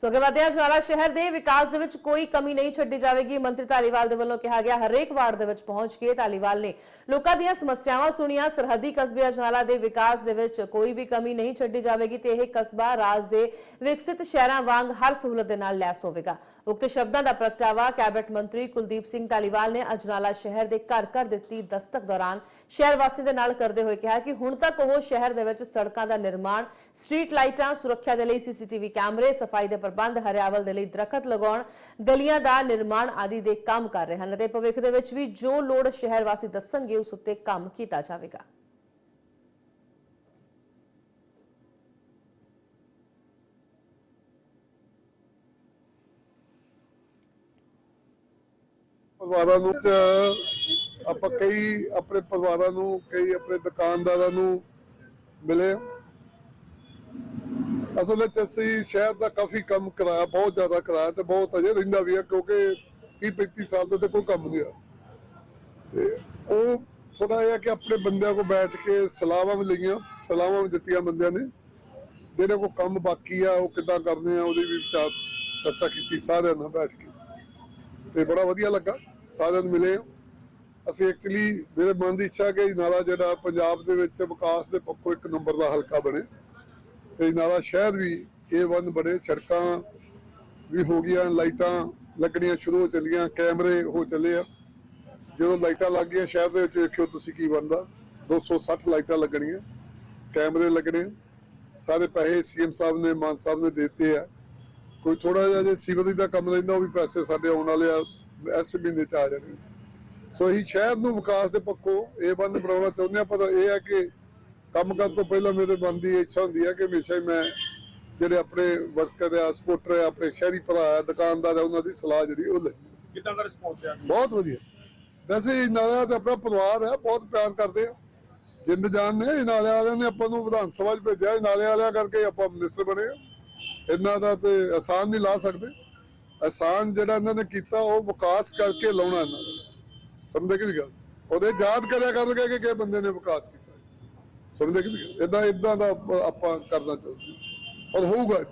ਸੋ ਅੱਗੇ ਵਧਿਆ ਜਵਾਲਾ ਸ਼ਹਿਰ ਦੇ ਵਿਕਾਸ ਦੇ ਵਿੱਚ ਕੋਈ ਕਮੀ ਨਹੀਂ ਛੱਡੀ ਜਾਵੇਗੀ। ਮੰਤਰੀ ਧਾਲੀਵਾਲ ਦੇ ਵੱਲੋਂ ਕਿਹਾ ਗਿਆ, ਹਰੇਕ ਵਾਰਡ ਦੇ ਵਿੱਚ ਪਹੁੰਚ ਕੇ ਧਾਲੀਵਾਲ ਨੇ ਲੋਕਾਂ ਦੀਆਂ ਸਮੱਸਿਆਵਾਂ ਸੁਣੀਆਂ। ਸਰਹੱਦੀ ਕਸਬੇ ਅਜਨਾਲਾ ਦੇ ਵਿਕਾਸ ਦੇ ਵਿੱਚ ਕੋਈ ਵੀ ਕਮੀ ਨਹੀਂ ਛੱਡੀ ਜਾਵੇਗੀ ਤੇ ਇਹ ਕਸਬਾ ਰਾਜ ਦੇ ਵਿਕਸਿਤ ਸ਼ਹਿਰਾਂ ਵਾਂਗ ਹਰ ਸਹੂਲਤ ਦੇ ਨਾਲ ਲੈਸ ਹੋਵੇਗਾ। ਉਕਤ ਸ਼ਬਦਾਂ ਦਾ ਪ੍ਰਗਟਾਵਾ ਕੈਬਨਿਟ ਮੰਤਰੀ ਕੁਲਦੀਪ ਸਿੰਘ ਧਾਲੀਵਾਲ ਨੇ ਅਜਨਾਲਾ ਸ਼ਹਿਰ ਦੇ ਘਰ ਘਰ ਦਿੱਤੀ ਦਸਤਕ ਦੌਰਾਨ ਸ਼ਹਿਰ ਵਾਸੀਆਂ ਦੇ ਨਾਲ ਕਰਦੇ ਹੋਏ ਕਿਹਾ ਕਿ ਹੁਣ ਤੱਕ ਉਹ ਸ਼ਹਿਰ ਦੇ ਵਿੱਚ ਸੜਕਾਂ ਦਾ ਨਿਰਮਾਣ, ਸਟਰੀਟ ਲਾਈਟਾਂ, ਸੁਰੱਖਿਆ ਦੇ ਲਈ ਸੀਸੀਟੀਵੀ ਕੈਮਰੇ, ਸਫ਼ਾਈ ਦੇ ਪ੍ਰਬੰਧ ਹਰਿਆਵਲ ਦੇ ਲਈ ਦਰਖਤ ਲਗਾਉਣ, ਗਲੀਆਂ ਦਾ ਨਿਰਮਾਣ ਆਦਿ ਦੇ ਕੰਮ ਕਰ ਰਹੇ ਹਨ ਅਤੇ ਭਵਿੱਖ ਦੇ ਵਿੱਚ ਵੀ ਜੋ ਲੋੜ ਸ਼ਹਿਰ ਵਾਸੀ ਦੱਸਣਗੇ, ਉਸ ਉੱਤੇ ਕੰਮ ਕੀਤਾ ਜਾਵੇਗਾ। ਪਰਿਵਾਰਾਂ ਨੂੰ ਆਪਾਂ ਕਈ ਆਪਣੇ ਪਰਿਵਾਰਾਂ ਨੂੰ, ਕਈ ਆਪਣੇ ਦੁਕਾਨਦਾਰਾਂ ਨੂੰ ਮਿਲੇ ਅਸਲ ਵਿੱਚ ਅਸੀਂ ਸ਼ਹਿਰ ਦਾ ਕਾਫੀ ਕੰਮ ਕਰਾਇਆ, ਬਹੁਤ ਜ਼ਿਆਦਾ ਕਰਾਇਆ ਤੇ ਬਹੁਤ ਅਜੇ ਰਹਿੰਦਾ ਵੀ ਹੈ ਕਿਉਂਕਿ 30 35 ਸਾਲ ਤੋਂ ਤੇ ਕੋਈ ਕੰਮ ਨਹੀਂ ਆ। ਤੇ ਉਹ ਥੋੜਾ ਜਿਹਾ ਕਿ ਆਪਣੇ ਬੰਦਿਆਂ ਕੋ ਬੈਠ ਕੇ ਸਲਾਹਾਂ ਵੀ ਲਈਆਂ, ਸਲਾਹਾਂ ਵੀ ਦਿੱਤੀਆਂ ਬੰਦਿਆਂ ਨੇ। ਜਿਹੜੇ ਕੋ ਕੰਮ ਬਾਕੀ ਆ, ਉਹ ਕਿੱਦਾਂ ਕਰਨੇ ਆ, ਉਹਦੀ ਵੀ ਵਿਚਾਰ ਚਰਚਾ ਕੀਤੀ, ਸਾਰਿਆਂ ਨਾਲ ਬੈਠ ਕੇ। ਤੇ ਬੜਾ ਵਧੀਆ ਲੱਗਾ, ਸਾਰਿਆਂ ਨੂੰ ਮਿਲੇ ਅਸੀਂ ਐਕਚੁਅਲੀ ਮੇਰੇ ਮਨ ਦੀ ਇੱਛਾ ਕਿ ਨਾਲਾ ਜਿਹੜਾ ਪੰਜਾਬ ਦੇ ਵਿੱਚ ਵਿਕਾਸ ਦੇ ਪੱਖੋਂ ਇੱਕ ਨੰਬਰ ਦਾ ਹਲਕਾ ਬਣੇ। ਤੇ ਨਾਲਾ ਸ਼ਹਿਰ ਵੀ A1 ਬਣੇ ਸੜਕਾਂ ਵੀ ਹੋ ਗਈਆਂ, ਲਾਈਟਾਂ ਲੱਗਣੀਆਂ ਸ਼ੁਰੂ ਹੋ ਚੱਲੀਆਂ, ਕੈਮਰੇ ਹੋ ਚੱਲੇ ਆ। ਜਦੋਂ ਲਾਈਟਾਂ ਲੱਗ ਗਈਆਂ ਸ਼ਹਿਰ ਦੇ ਵਿੱਚ, ਵੇਖਿਓ ਤੁਸੀਂ ਕੀ ਬਣਦਾ। 260 ਲਾਈਟਾਂ ਲੱਗਣੀਆਂ, ਕੈਮਰੇ ਲੱਗਣੇ, ਸਾਰੇ ਪੈਸੇ ਸੀਐਮ ਸਾਹਿਬ ਨੇ, ਮਾਨ ਸਾਹਿਬ ਨੇ ਦਿੱਤੇ ਆ। ਕੋਈ ਥੋੜਾ ਜਿਹਾ ਜੇ ਸੀਵਰੇਜ ਦਾ ਕੰਮ ਲੈਂਦਾ, ਉਹ ਵੀ ਪੈਸੇ ਸਾਡੇ ਆਉਣ ਵਾਲੇ ਆ, ਇਸ ਮਹੀਨੇ ਚ ਆ ਜਾਣੇ। ਸੋ ਇਹ ਸ਼ਹਿਰ ਨੂੰ ਵਿਕਾਸ ਦੇ ਪੱਖੋਂ ਇਹ ਬੰਦ ਬਣਾਉਣਾ ਚਾਹੁੰਦੇ ਆ ਪਰ ਇਹ ਆ ਕਿ ਕੰਮ ਕਰਨ ਤੋਂ ਪਹਿਲਾਂ ਮੇਰੇ ਮਨ ਦੀ ਇੱਛਾ ਹੁੰਦੀ ਹੈ ਕਿ ਹਮੇਸ਼ਾ ਹੀ ਮੈਂ ਜਿਹੜੇ ਆਪਣੇ ਵਰਕਰ ਆ ਸਪੋਰਟਰ ਆ ਆਪਣੇ ਸ਼ਹਿਰੀ ਭਰਾ ਦੁਕਾਨਦਾਰ ਆ ਉਹਨਾਂ ਦੀ ਸਲਾਹ ਜਿਹੜੀ ਉਹ ਲੈ ਕਿੱਦਾਂ ਦਾ ਰਿਸਪੌਂਸ ਆ? ਬਹੁਤ ਵਧੀਆ। ਵੈਸੇ ਇਹ ਨਾਲਿਆਂ ਤੇ ਆਪਣਾ ਪਰਿਵਾਰ ਹੈ ਬਹੁਤ ਪਿਆਰ ਕਰਦੇ ਆ। ਜਿੰਦ ਜਾਨ ਨੇ ਇਹ ਨਾਲਿਆਂ ਵਾਲਿਆਂ ਨੇ ਆਪਾਂ ਨੂੰ ਵਿਧਾਨ ਸਭਾ 'ਚ ਭੇਜਿਆ ਇਹ ਨਾਲਿਆਂ ਵਾਲਿਆਂ ਕਰਕੇ ਆਪਾਂ ਮਿਨਿਸਟਰ ਬਣੇ ਆ। ਇਹਨਾਂ ਦਾ ਤੇ ਆਸਾਨ ਨਹੀਂ ਲਾ ਸਕਦੇ। ਆਸਾਨ ਜਿਹੜਾ ਇਹਨਾਂ ਨੇ ਕੀਤਾ ਉਹ ਵਿਕਾਸ ਕਰਕੇ ਲਾਉਣਾ ਇਹਨਾਂ ਦਾ ਸਮਝਦੇ ਕਿ ਗੱਲ? ਉਹਦੇ ਯਾਦ ਕਰਿਆ ਕਰਨਗੇ ਕਿ ਕਿਹ ਬੰਦੇ ਨੇ ਵਿਕਾਸ ਕੀਤਾ। ਸਮਝਦੇ ਕਿ ਇਦਾਂ ਇਦਾਂ ਦਾ ਆਪਾਂ ਕਰਨਾ ਚਾਹੁੰਦੇ ਔਰ ਹੋਊਗਾ